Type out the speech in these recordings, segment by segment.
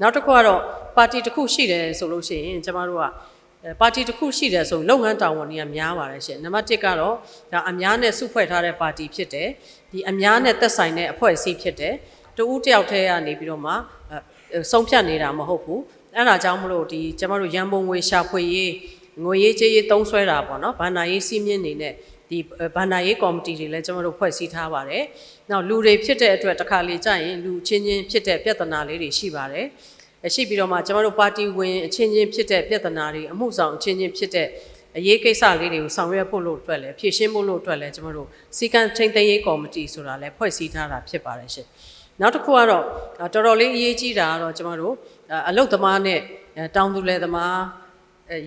နောက်တစ်ခုကတော့ပါတီတစ်ခုရှိတယ်ဆိုလို့ရှိရင်ကျမတို့ကအဲပါတီတစ်ခုရှိတယ်ဆိုလုပ်ငန်းတာဝန်တွေကများပါတယ်ရှင်နံပါတ်1ကတော့ဒါအများနဲ့စုဖွဲ့ထားတဲ့ပါတီဖြစ်တယ်ဒီအများနဲ့သက်ဆိုင်တဲ့အဖွဲ့အစည်းဖြစ်တယ်တဦးတယောက်တည်းကနေပြီးတော့မှအဲဆုံးဖြတ်နေတာမဟုတ်ဘူးအဲ့ဒါကြောင့်မလို့ဒီကျမတို့ရန်ပုံငွေရှာဖွေရေးငွေရေးကြေးရေးသုံးစွဲတာပေါ့နော်ဘန္နာရေးစီးမြင့်နေနဲ့ ဒီဘန္နာရေးကော်မတီတွေလည်းကျမတို့ဖွဲ့စည်းထားပါတယ်။နောက်လူတွေဖြစ်တဲ့အတွက်တစ်ခါလေကြာရင်လူချင်းချင်းဖြစ်တဲ့ပြဿနာလေးတွေရှိပါတယ်။အရှိပြီးတော့မှကျမတို့ပါတီဝင်အချင်းချင်းဖြစ်တဲ့ပြဿနာတွေအမှုဆောင်အချင်းချင်းဖြစ်တဲ့အရေးကိစ္စလေးတွေကိုဆောင်ရွက်ဖို့လို့အတွက်လည်းဖြည့်ရှင်းဖို့လို့အတွက်လည်းကျမတို့စီကံထိန်သိမ်းရေးကော်မတီဆိုတာလည်းဖွဲ့စည်းထားတာဖြစ်ပါတယ်ရှင်။နောက်တစ်ခုကတော့တော်တော်လေးအရေးကြီးတာကတော့ကျမတို့အလုတ်သမားနဲ့တောင်သူလယ်သမားအဲ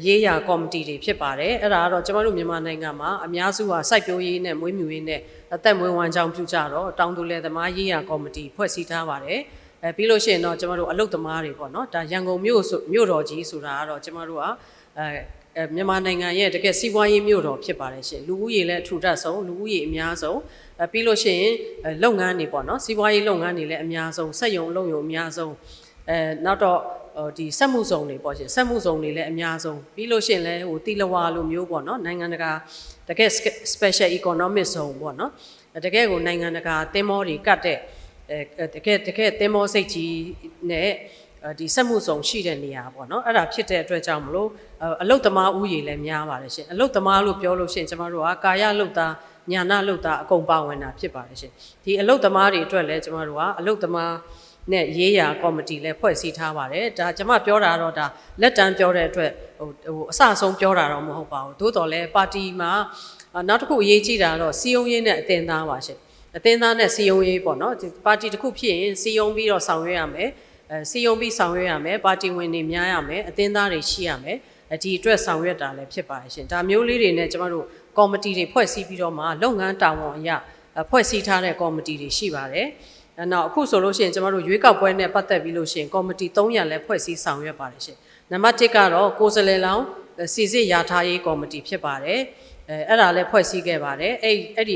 ရေးရာကော်မတီတွေဖြစ်ပါတယ်အဲ့ဒါကတော့ကျမတို့မြန်မာနိုင်ငံမှာအများစုကစိုက်ပျိုးရေးနဲ့မွေးမြူရေးနဲ့အသက်မွေးဝမ်းကြောင်းပြုကြတော့တောင်သူလယ်သမားရေးရာကော်မတီဖွဲ့စည်းထားပါတယ်အဲပြီးလို့ရှိရင်တော့ကျမတို့အလုတ်သမားတွေပေါ့နော်ဒါရန်ကုန်မြို့ဆိုမြို့တော်ကြီးဆိုတာကတော့ကျမတို့ကအဲအဲမြန်မာနိုင်ငံရဲ့တကယ်စီးပွားရေးမြို့တော်ဖြစ်ပါတယ်ရှင်လူဦးရေလည်းအထူထပ်ဆုံးလူဦးရေအများဆုံးအဲပြီးလို့ရှိရင်လုပ်ငန်းတွေပေါ့နော်စီးပွားရေးလုပ်ငန်းတွေလည်းအများဆုံးစက်ရုံလုပ်ရုံအများဆုံးအဲနောက်တော့ဟို ဒီစက်မှုစုံတွေပေါ့ရှင်စက်မှုစုံတွေလည်းအများဆုံးပြီးလို့ရှိရင်လည်းဟိုတီလဝါလိုမျိုးပေါ့နော်နိုင်ငံတကာတကယ် special economic zone ပေါ့နော်တကယ်ကိုနိုင်ငံတကာတင်းမောတွေကတ်တဲ့အဲတကယ်တကယ်တင်းမောစိတ်ကြီးနဲ့ဒီစက်မှုစုံရှိတဲ့နေရာပေါ့နော်အဲ့ဒါဖြစ်တဲ့အတွက်ကြောင့်မလို့အလုတ်သမားဥယျာဉ်လည်းများပါတယ်ရှင်အလုတ်သမားလို့ပြောလို့ရှိရင်ကျမတို့ကကာယလုတ်သားညာနာလုတ်သားအကုန်ပါဝင်တာဖြစ်ပါတယ်ရှင်ဒီအလုတ်သမားတွေအတွက်လည်းကျမတို့ကအလုတ်သမား နဲ့ရေးရာကော်မတီလည်းဖွဲ့စည်းထားပါတယ်ဒါကျွန်မပြောတာတော့ဒါလက်တန်းပြောတဲ့အတွက်ဟိုဟိုအစအဆုံးပြောတာတော့မဟုတ်ပါဘူးသို့တော်လည်းပါတီမှာနောက်တစ်ခုအရေးကြီးတာတော့စီယုံရေးနဲ့အတင်သားပါရှင်အတင်သားနဲ့စီယုံရေးပေါ့နော်ဒီပါတီတစ်ခုဖြစ်ရင်စီယုံပြီးတော့ဆောင်ရွက်ရမယ်အဲစီယုံပြီးဆောင်ရွက်ရမယ်ပါတီဝင်တွေများရမယ်အတင်သားတွေရှိရမယ်ဒီအတွက်ဆောင်ရွက်တာလည်းဖြစ်ပါတယ်ရှင်ဒါမျိုးလေးတွေနဲ့ကျွန်တော်တို့ကော်မတီတွေဖွဲ့စည်းပြီးတော့မှလုပ်ငန်းတာဝန်အရဖွဲ့စည်းထားတဲ့ကော်မတီတွေရှိပါတယ်။ နောက်အခုဆိုလို့ရှိရင်ကျမတို့ရွေးကောက်ပွဲနဲ့ပတ်သက်ပြီးလို့ရှိရင်ကော်မတီ300လည်းဖွဲ့စည်းဆောင်ရွက်ပါတယ်ရှင်။နံပါတ်1ကတော့ကိုယ်စားလှယ်လောင်းစီစစ်ရာထားရေးကော်မတီဖြစ်ပါတယ်။အဲအဲ့ဒါလည်းဖွဲ့စည်းခဲ့ပါတယ်။အဲ့အဲ့ဒီ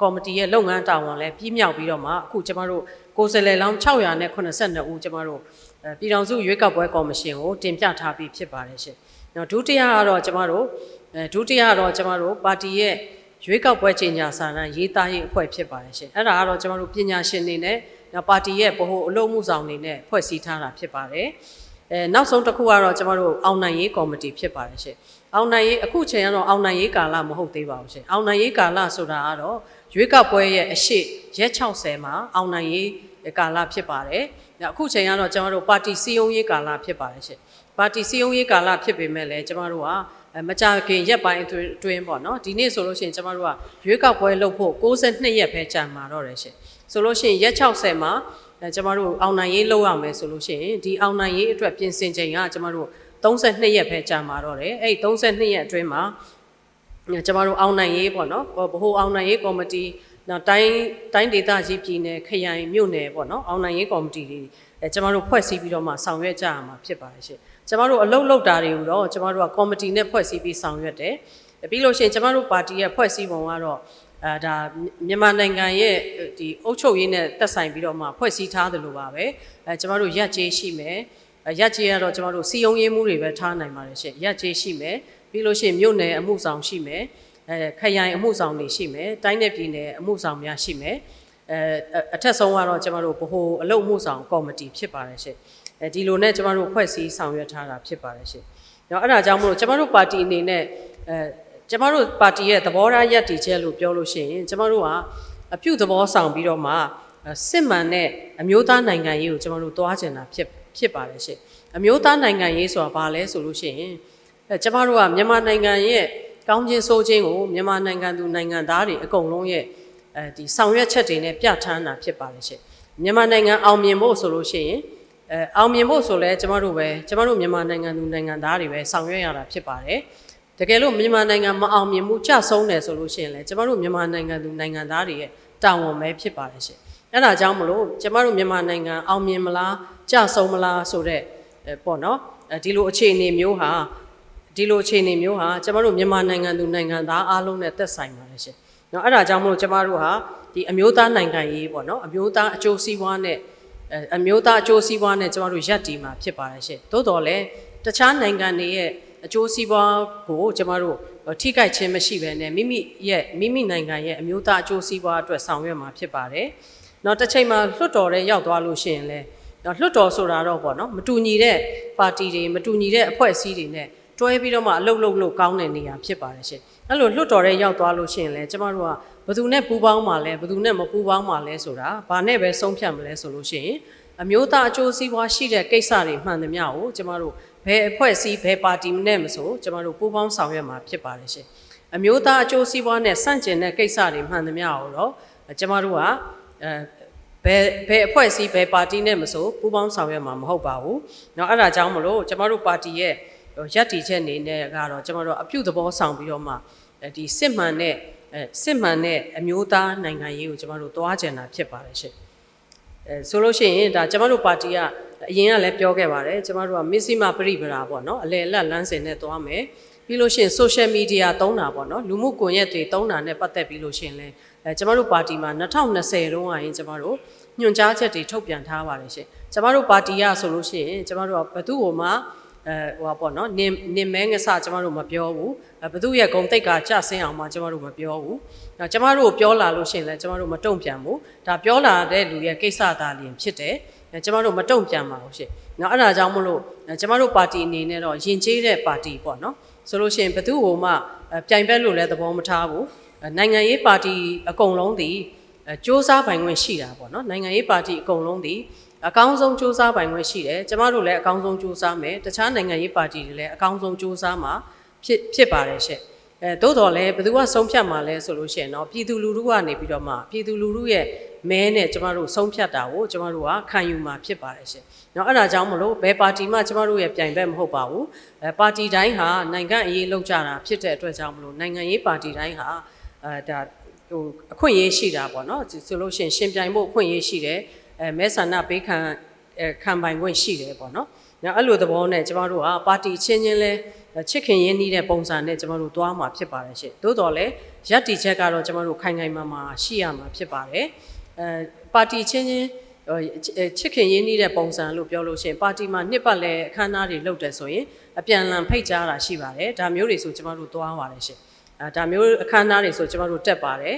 ကော်မတီရဲ့လုပ်ငန်းတာဝန်လည်းပြီးမြောက်ပြီးတော့မှအခုကျမတို့ကိုယ်စားလှယ်လောင်း682ဦးကျမတို့ပြည်ထောင်စုရွေးကောက်ပွဲကော်မရှင်ကိုတင်ပြထားပြီးဖြစ်ပါတယ်ရှင်။နောက်ဒုတိယကတော့ကျမတို့အဲဒုတိယကတော့ကျမတို့ပါတီရဲ့ ရွေးကောက်ပွဲချိန်ညာစာတမ်းရေးသားရေးအဖွဲ့ဖြစ်ပါတယ်ရှင်အဲ့ဒါကတော့ကျွန်တော်တို့ပညာရှင်တွေနဲ့ပါတီရဲ့ဗဟိုအလုပ်မှုဆောင်တွေနဲ့ဖွဲ့စည်းထားတာဖြစ်ပါတယ်အဲနောက်ဆုံးတစ်ခုကတော့ကျွန်တော်တို့အောင်နိုင်ရေးကော်မတီဖြစ်ပါတယ်ရှင်အောင်နိုင်ရေးအခုချိန်ကတော့အောင်နိုင်ရေးကာလမဟုတ်သေးပါဘူးရှင်အောင်နိုင်ရေးကာလဆိုတာကတော့ရွေးကောက်ပွဲရဲ့အရှိရက်60မှာအောင်နိုင်ရေးကာလဖြစ်ပါတယ်အခုချိန်ကတော့ကျွန်တော်တို့ပါတီစီယုံရေးကာလဖြစ်ပါတယ်ရှင်ပါတီစီယုံရေးကာလဖြစ်ပေမဲ့လည်းကျွန်တော်တို့က မကြခင်ရက်ပိုင်းအတွင်းပေါ့နော်ဒီနေ့ဆိုလို့ရှိရင်ကျမတို့ကရွေးကောက်ပွဲလုပ်ဖို့62ရက်ပဲကြာမှာတော့တယ်ရှင်ဆိုလို့ရှိရင်ရက်60မှာကျမတို့အောင်နိုင်ရေးလုပ်ရမယ်ဆိုလို့ရှိရင်ဒီအောင်နိုင်ရေးအတွက်ပြင်ဆင်ချိန်ကကျမတို့32ရက်ပဲကြာမှာတော့တယ်အဲ့32ရက်အတွင်းမှာကျမတို့အောင်နိုင်ရေးပေါ့နော်ဗဟိုအောင်နိုင်ရေးကော်မတီနောက်တိုင်းတိုင်းဒေသကြီးပြည်နယ်ခရိုင်မြို့နယ်ပေါ့နော်အောင်နိုင်ရေးကော်မတီတွေအဲကျမတို့ဖွဲ့စည်းပြီးတော့မှဆောင်ရွက်ကြရမှာဖြစ်ပါတယ်ရှင် ကျမတို့အလုပ်လုပ်တာတွေကိုတော့ကျမတို့ကကော်မတီနဲ့ဖွဲ့စည်းပြီးဆောင်ရွက်တယ်ပြီးလို့ရှိရင်ကျမတို့ပါတီရဲ့ဖွဲ့စည်းပုံကတော့အဲဒါမြန်မာနိုင်ငံရဲ့ဒီအုပ်ချုပ်ရေးနဲ့တက်ဆိုင်ပြီးတော့မှဖွဲ့စည်းထားသလိုပါပဲအဲကျမတို့ရက်ကျေးရှိမယ်ရက်ကျေးကတော့ကျမတို့စီယုံရေးမှုတွေပဲထားနိုင်ပါတယ်ရှင်ရက်ကျေးရှိမယ်ပြီးလို့ရှိရင်မြို့နယ်အမှုဆောင်ရှိမယ်အဲခရိုင်အမှုဆောင်တွေရှိမယ်တိုင်းနယ်ပြည်နယ်အမှုဆောင်များရှိမယ်အဲအထက်ဆုံးကတော့ကျမတို့ဗဟိုအလုပ်မှုဆောင်ကော်မတီဖြစ်ပါတယ်ရှင် အဲဒီလိုနဲ့ကျမတို့ဖွဲ့စည်းဆောင်ရွက်ထားတာဖြစ်ပါတယ်ရှင်။နောက်အဲ့ဒါကြောင့်မလို့ကျမတို့ပါတီအနေနဲ့အဲကျမတို့ပါတီရဲ့သဘောထားရက်တည်ချက်လို့ပြောလို့ရှိရင်ကျမတို့ကအပြုသဘောဆောင်ပြီးတော့မှစစ်မှန်တဲ့အမျိုးသားနိုင်ငံရေးကိုကျမတို့သွားကျင်တာဖြစ်ဖြစ်ပါတယ်ရှင်။အမျိုးသားနိုင်ငံရေးဆိုတာဘာလဲဆိုလို့ရှိရင်အဲကျမတို့ကမြန်မာနိုင်ငံရဲ့ကောင်းခြင်းဆိုးခြင်းကိုမြန်မာနိုင်ငံသူနိုင်ငံသားတွေအကုန်လုံးရဲ့အဲဒီဆောင်ရွက်ချက်တွေနဲ့ပြဋ္ဌာန်းတာဖြစ်ပါတယ်ရှင်။မြန်မာနိုင်ငံအောင်မြင်ဖို့ဆိုလို့ရှိရင် အဲအောင်မြင်ဖို့ဆိုလဲကျမတို့ပဲကျမတို့မြန်မာနိုင်ငံသူနိုင်ငံသားတွေပဲဆောင်ရွက်ရတာဖြစ်ပါတယ်တကယ်လို့မြန်မာနိုင်ငံမအောင်မြင်မှုကြဆုံးတယ်ဆိုလို့ရှိရင်လည်းကျမတို့မြန်မာနိုင်ငံသူနိုင်ငံသားတွေရဲ့တာဝန်ပဲဖြစ်ပါတယ်ရှင်အဲ့ဒါကြောင့်မလို့ကျမတို့မြန်မာနိုင်ငံအောင်မြင်မလားကြဆုံးမလားဆိုတော့ပေါ့နော်ဒီလိုအခြေအနေမျိုးဟာဒီလိုအခြေအနေမျိုးဟာကျမတို့မြန်မာနိုင်ငံသူနိုင်ငံသားအားလုံးနဲ့သက်ဆိုင်ပါတယ်ရှင်နော်အဲ့ဒါကြောင့်မလို့ကျမတို့ဟာဒီအမျိုးသားနိုင်ငံရေးပေါ့နော်အမျိုးသားအကျိုးစီးပွားနဲ့ အဲအဲအမျိုးသားအကျိုးစီးပွားနဲ့ကျမတို့ရပ်တည်မှာဖြစ်ပါတယ်ရှင့်သို့တော်လည်းတခြားနိုင်ငံတွေရဲ့အကျိုးစီးပွားကိုကျမတို့ထိခိုက်ခြင်းမရှိဘဲနဲ့မိမိရဲ့မိမိနိုင်ငံရဲ့အမျိုးသားအကျိုးစီးပွားအတွက်ဆောင်ရွက်မှာဖြစ်ပါတယ်နောက်တစ်ချိန်မှာလွှတ်တော်ထဲရောက်သွားလို့ရှိရင်လည်းတော့လွှတ်တော်ဆိုတာတော့ပေါ့နော်မတူညီတဲ့ပါတီတွေမတူညီတဲ့အဖွဲ့အစည်းတွေနဲ့ တွဲပြီးတော့မှအလုပ်လုပ်လို့ကောင်းတဲ့နေရာဖြစ်ပါတယ်ရှင်အဲ့လိုလွှတ်တော်ထဲရောက်သွားလို့ရှိရင်လည်းကျမတို့ကဘယ်သူနဲ့ပူးပေါင်းမှာလဲဘယ်သူနဲ့မပူးပေါင်းမှာလဲဆိုတာဘာနဲ့ပဲဆုံးဖြတ်မလဲဆိုလို့ရှိရင်အမျိုးသားအကျိုးစီးပွားရှိတဲ့ကိစ္စတွေမှန်သမျှကိုကျမတို့ဘယ်အဖွဲ့အစည်းဘယ်ပါတီနဲ့မဆိုကျမတို့ပူးပေါင်းဆောင်ရွက်မှာဖြစ်ပါတယ်ရှင်အမျိုးသားအကျိုးစီးပွားနဲ့ဆန့်ကျင်တဲ့ကိစ္စတွေမှန်သမျှကိုတော့ကျမတို့ကအဲဘယ်ဘယ်အဖွဲ့အစည်းဘယ်ပါတီနဲ့မဆိုပူးပေါင်းဆောင်ရွက်မှာမဟုတ်ပါဘူး။เนาะအဲ့ဒါကြောင့်မလို့ကျမတို့ပါတီရဲ့ ရက်တီချက်အနေနဲ့ကတော့ကျမတို့အပြုသဘောဆောင်ပြီးတော့မှဒီစစ်မှန်တဲ့အဲစစ်မှန်တဲ့အမျိုးသားနိုင်ငံရေးကိုကျမတို့သွားကြံတာဖြစ်ပါတယ်ရှင်။အဲဆိုလို့ရှိရင်ဒါကျမတို့ပါတီကအရင်ကလည်းပြောခဲ့ပါတယ်ကျမတို့ကမစ္စည်းမပရိပရာပေါ့နော်အလယ်အလတ်လမ်းစဉ်နဲ့သွားမယ်ပြီးလို့ရှိရင် social media သုံးတာပေါ့နော်လူမှုကွန်ရက်တွေသုံးတာနဲ့ပတ်သက်ပြီးလို့ရှိရင်လည်းအဲကျမတို့ပါတီမှာ2020တုန်းကရင်ကျမတို့ညွှန်ကြားချက်တွေထုတ်ပြန်ထားပါတယ်ရှင်ကျမတို့ပါတီကဆိုလို့ရှိရင်ကျမတို့ကဘသူ့ကိုမှ အဲဟိုပါပေါ့နော်နင်နင်မဲငဆကျမတို့မပြောဘူးအဲဘသူ့ရဲ့ဂုံတိတ်ကကြဆင်းအောင်မှကျမတို့မပြောဘူးအဲကျမတို့ကိုပြောလာလို့ရှိရင်လည်းကျမတို့မတုံ့ပြန်ဘူးဒါပြောလာတဲ့လူရဲ့ကိစ္စသာလျင်ဖြစ်တယ်အဲကျမတို့မတုံ့ပြန်ပါဘူးရှင်။နော်အဲ့ဒါကြောင့်မလို့အဲကျမတို့ပါတီအနေနဲ့တော့ယဉ်ကျေးတဲ့ပါတီပေါ့နော်။ဆိုလို့ရှိရင်ဘသူ့ကိုမှအဲပြိုင်ဘက်လို့လည်းသဘောမထားဘူး။အဲနိုင်ငံရေးပါတီအကုန်လုံးဒီအဲစ조사ပိုင်ခွင့်ရှိတာပေါ့နော်။နိုင်ငံရေးပါတီအကုန်လုံးဒီ အကောင်းဆုံးစ조사ပိုင်ခွင့်ရှိတယ်။ကျမတို့လည်းအကောင်းဆုံးစ조사မယ်။တခြားနိုင်ငံရေးပါတီတွေလည်းအကောင်းဆုံးစ조사မှာဖြစ်ဖြစ်ပါတယ်ရှင့်။အဲသို့တော်လည်းဘယ်သူကဆုံးဖြတ်မှာလဲဆိုလို့ရှိရင်တော့ပြည်သူလူထုကနေပြီးတော့မှပြည်သူလူထုရဲ့မဲနဲ့ကျမတို့ဆုံးဖြတ်တာကိုကျမတို့ကခံယူမှာဖြစ်ပါတယ်ရှင်။နော်အဲ့ဒါကြောင့်မလို့ဘယ်ပါတီမှကျမတို့ရဲ့ပြိုင်ဘက်မဟုတ်ပါဘူး။အဲပါတီတိုင်းဟာနိုင်ငံအရေးလုပ်ကြတာဖြစ်တဲ့အတွက်ကြောင့်မလို့နိုင်ငံရေးပါတီတိုင်းဟာအဲဒါဟိုအခွင့်အရေးရှိတာပေါ့နော်။ဆိုလို့ရှိရင်ရှင်ပြိုင်ဖို့အခွင့်အရေးရှိတယ်။ အဲမဲဆန္ဒပေးခံအဲခံပိုင်ခွင့်ရှိတယ်ပေါ့နော်။နော်အဲ့လိုသဘောနဲ့ကျမတို့ကပါတီချင်းချင်းလဲချစ်ခင်ရင်းနှီးတဲ့ပုံစံနဲ့ကျမတို့သွားမှာဖြစ်ပါတယ်ရှင်။သို့တော်လည်းရက်တီချက်ကတော့ကျမတို့ခိုင်ခိုင်မာမာရှိရမှာဖြစ်ပါတယ်။အဲပါတီချင်းချင်းချစ်ခင်ရင်းနှီးတဲ့ပုံစံလို့ပြောလို့ရှိရင်ပါတီမှာနှစ်ပတ်လဲအခမ်းအနားတွေလုပ်တယ်ဆိုရင်အပြန်အလှန်ဖိတ်ကြားတာရှိပါတယ်။ဒါမျိုးတွေဆိုကျမတို့သွားပါတယ်ရှင်။အဲဒါမျိုးအခမ်းအနားတွေဆိုကျမတို့တက်ပါတယ်